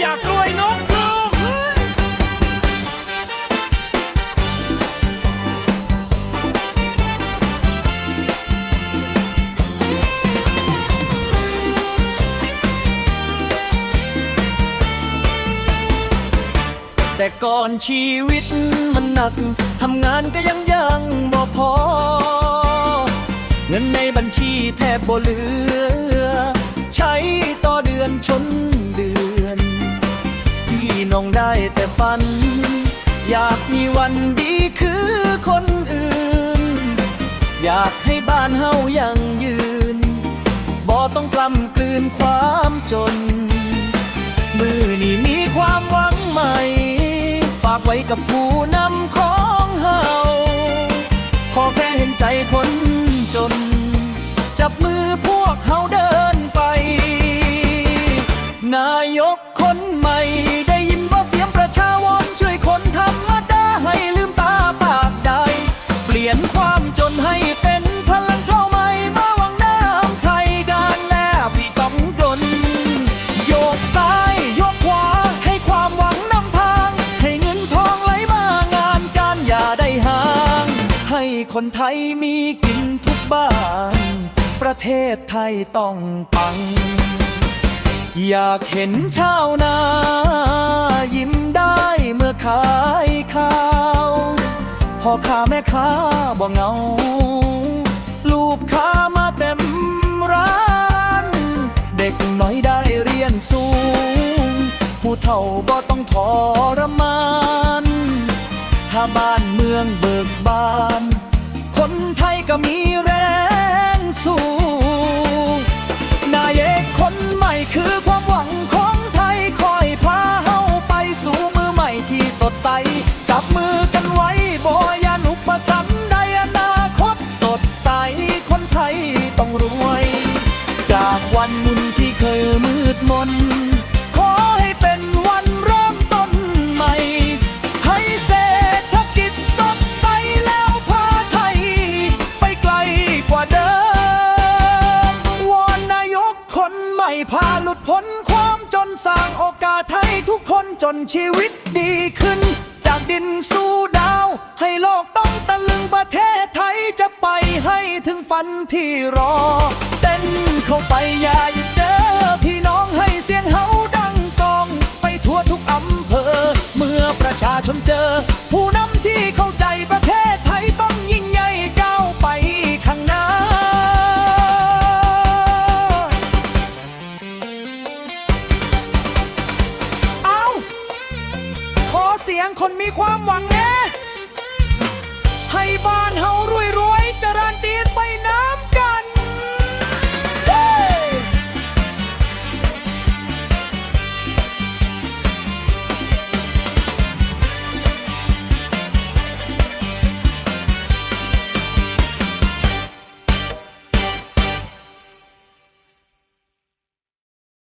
อยากรวยนกยูงแต่ก่อนชีวิตมันหนัก ทำงานก็ยังยังบ่พอ เงินในบัญชีแทบบ่เหลือ แต่ฝัน อยากมีวันดีคือคนอื่น อยากให้บ้านเฮายังยืน บ่ต้องกล้ำกลืนความจน มือนี้มีความหวังใหม่ ฝากไว้กับผู้นำของเฮาขอแค่เห็นใจคนจน จับมือพวกเฮาเดินไป นายก คนไทยมีกินทุกบ้าน ประเทศไทยต้องปัง อยากเห็นชาวนา ยิ้มได้เมื่อขายข้าวพ่อค้าแม่ค้าบ่เงา ลูกค้ามาเต็มร้าน เด็กน้อยได้เรียนสูง ผู้เฒ่าบ่ต้องทรมานถ้าบ้านเมืองเบิกบาน คนไทยก็มีแรงสู้นายเอกคนใหม่คือความหวังของไทยคอยพาเฮาไปสู่มือใหม่ที่สดใส จับมือกันไว้บอยานุปสรรคใดอนาคตสดใส คนไทยต้องรวย จากวันมุนที่เคยมืดมน ดพ้นความจนสร้างโอกาสให้ทุกคนจนชีวิตดีขึ้น จากดินสู่ดาว ให้โลกต้องตะลึงประเทศไทยจะไปให้ถึงฝันที่รอ เต้นเข้าไปอย่าหยุดเด้อพี่น้องให้เสียงเฮาดังกอง ไปทั่วทุกอำเภอ เมื่อประชาชนเจอ สียงคนมีความหวังเน่ให้บ้านเฮารวยร